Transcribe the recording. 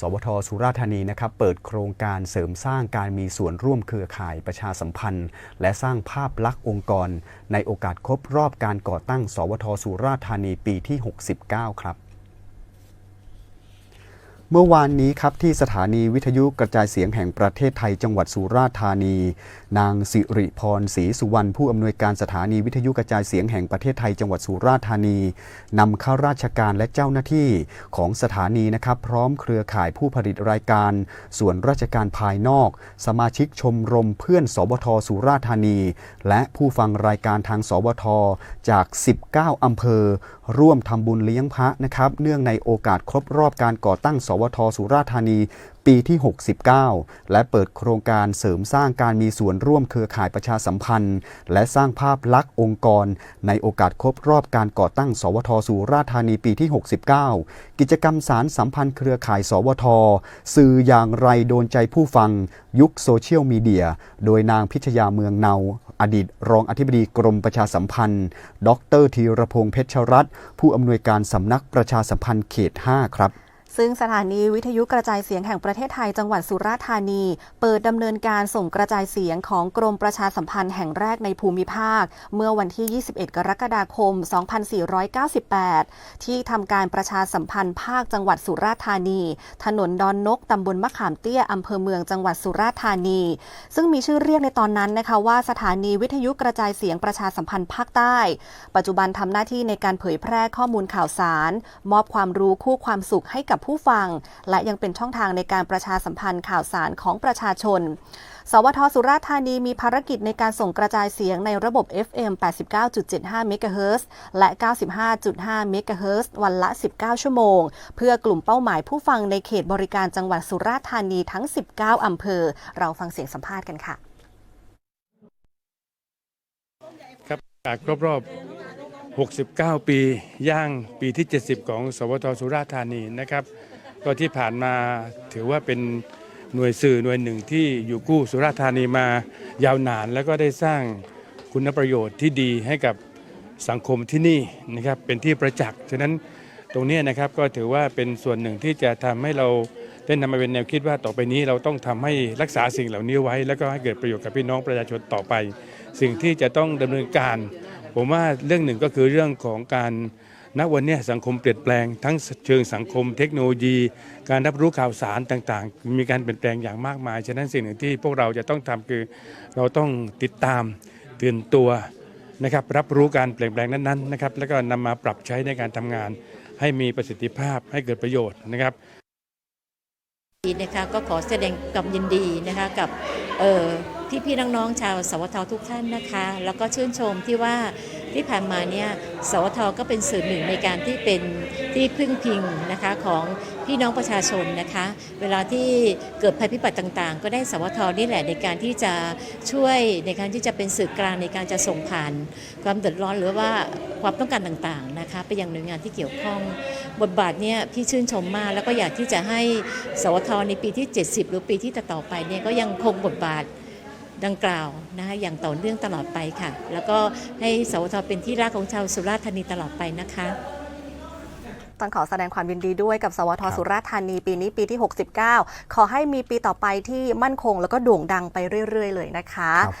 สวทสุราธานีนะครับเปิดโครงการเสริมสร้างการมีส่วนร่วมเครือข่ายประชาสัมพันธ์ และสร้างภาพลักษณ์องค์กร ในโอกาสครบรอบการก่อตั้ง สวทสุราธานีปีที่ 69 ครับ เมื่อวานนี้ครับที่สถานีวิทยุกระจายเสียงแห่งประเทศไทยจังหวัดสุราษฎร์ธานี นางสิริพรศรีสุวรรณผู้อำนวยการสถานีวิทยุกระจายเสียงแห่งประเทศไทยจังหวัดสุราษฎร์ธานีนำข้าราชการและเจ้าหน้าที่ของสถานีนะครับ พร้อมเครือข่ายผู้ผลิตรายการ ส่วนราชการภายนอก สมาชิกชมรมเพื่อนสวทสุราษฎร์ธานี และผู้ฟังรายการทางสวทจาก 19อำเภอ ร่วมทำบุญเลี้ยงพระนะครับ เนื่องในโอกาสครบรอบการก่อตั้งสวทสุราษฎร์ธานี ปีที่ 69 และเปิดโครงการเสริมสร้างการมีส่วนร่วมเครือข่ายประชาสัมพันธ์ และสร้างภาพลักษณ์องค์กร ในโอกาสครบรอบการก่อตั้ง สวทสุราษฎร์ธานีปีที่ 69 กิจกรรมสารสัมพันธ์เครือข่าย สวท สื่ออย่างไรโดนใจผู้ฟัง ยุคโซเชียลมีเดีย โดยนางพิชยาเมืองเนาอดีตรองอธิบดีกรมประชาสัมพันธ์ ดรธีรพงษ์เพชรรัตน์ผู้อำนวยการสำนักประชาสัมพันธ์เขต 5 ครับ ซึ่งสถานีวิทยุกระจายเสียงแห่งประเทศไทยจังหวัดสุราษฎร์ธานี เปิดดำเนินการส่งกระจายเสียงของกรมประชาสัมพันธ์แห่งแรกในภูมิภาค เมื่อวันที่ 21 กรกฎาคม 2498 ที่ทำการประชาสัมพันธ์ภาคจังหวัดสุราษฎร์ธานี ถนนดอนนกตำบลมะขามเตี้ยอำเภอเมืองจังหวัดสุราษฎร์ธานี ซึ่งมีชื่อเรียกในตอนนั้นนะคะว่าสถานีวิทยุกระจายเสียงประชาสัมพันธ์ภาคใต้ ปัจจุบันทำหน้าที่ในการเผยแพร่ข้อมูลข่าวสาร มอบความรู้คู่ความสุขให้กับผู้ฟัง และยังเป็นช่องทางในการประชาสัมพันธ์ข่าวสารของประชาชน สวทสุราษฎร์ธานีมีภารกิจในการส่งกระจายเสียงในระบบ FM 89.75เมกะเฮิรตซ์และ 95.5เมกะเฮิรตซ์วันละ 19 ชั่วโมง เพื่อกลุ่มเป้าหมายผู้ฟังในเขตบริการจังหวัดสุราษฎร์ธานีทั้ง 19 อำเภอ เราฟังเสียงสัมภาษณ์กันค่ะ ครับจากครบรอบ 69 ปีย่างปีที่ 70 ของสวทสุราษฎร์ธานีนะครับ ก็ที่ผ่านมาถือว่าเป็นหน่วยสื่อหน่วยหนึ่งที่อยู่กู้สุราษฎร์ธานีมายาวนาน แล้วก็ได้สร้างคุณประโยชน์ที่ดีให้กับสังคมที่นี่นะครับเป็นที่ประจักษ์ฉะนั้นตรงนี้นะครับก็ถือว่าเป็นส่วนหนึ่งที่จะทำให้เราได้นำมาเป็นแนวคิดว่าต่อไปนี้เราต้องทำให้รักษาสิ่งเหล่านี้ไว้ แล้วก็ให้เกิดประโยชน์กับพี่น้องประชาชนต่อไป สิ่งที่จะต้องดำเนินการ ผมว่าเรื่องหนึ่งก็คือเรื่องของการณวันเนี้ยสังคมเปลี่ยนแปลงทั้งเชิงสังคมเทคโนโลยี การรับรู้ข่าวสารต่างๆ มีการเปลี่ยนแปลงอย่างมากมาย ฉะนั้นสิ่งหนึ่งที่พวกเราจะต้องทำคือเราต้องติดตามตื่นตัวนะครับรับรู้การเปลี่ยนแปลงนั้นๆนะครับแล้วก็นำมาปรับใช้ในการทำงาน ให้มีประสิทธิภาพให้เกิดประโยชน์นะครับนะคะก็ขอแสดงความยินดีนะคะกับเอ่อ พี่พี่ๆน้องๆชาวสวททุกท่านนะคะ แล้วก็ชื่นชมที่ว่าที่ผ่านมาเนี่ยสวทก็เป็นสื่อหนึ่งในการที่เป็นที่พึ่งพิงนะคะของพี่น้องประชาชนนะคะ เวลาที่เกิดภัยพิบัติต่างๆ ก็ได้สวทนี่แหละในการที่จะช่วยในการที่จะเป็นสื่อกลางในการจะส่งผ่าน ความเดือดร้อนหรือว่าความต้องการต่างๆนะคะไปยังหน่วยงานที่เกี่ยวข้อง บทบาทเนี่ยพี่ชื่นชมมากแล้วก็อยากที่จะให้สวทในปีที่ 70 หรือปีที่ต่อๆไปเนี่ยก็ยังคงบทบาท ดังกล่าวนะคะอย่างต่อเนื่องตลอดไปค่ะ แล้วก็ให้สวทเป็นที่รักของชาวสุราษฎร์ธานีตลอดไปนะคะต้องขอแสดงความยินดีด้วยกับสวทครับสุราษฎร์ธานีปีนี้ปีที่ 69 ขอให้มีปีต่อไปที่มั่นคงแล้วก็โด่งดังไปเรื่อย ๆ เลยนะคะครับผ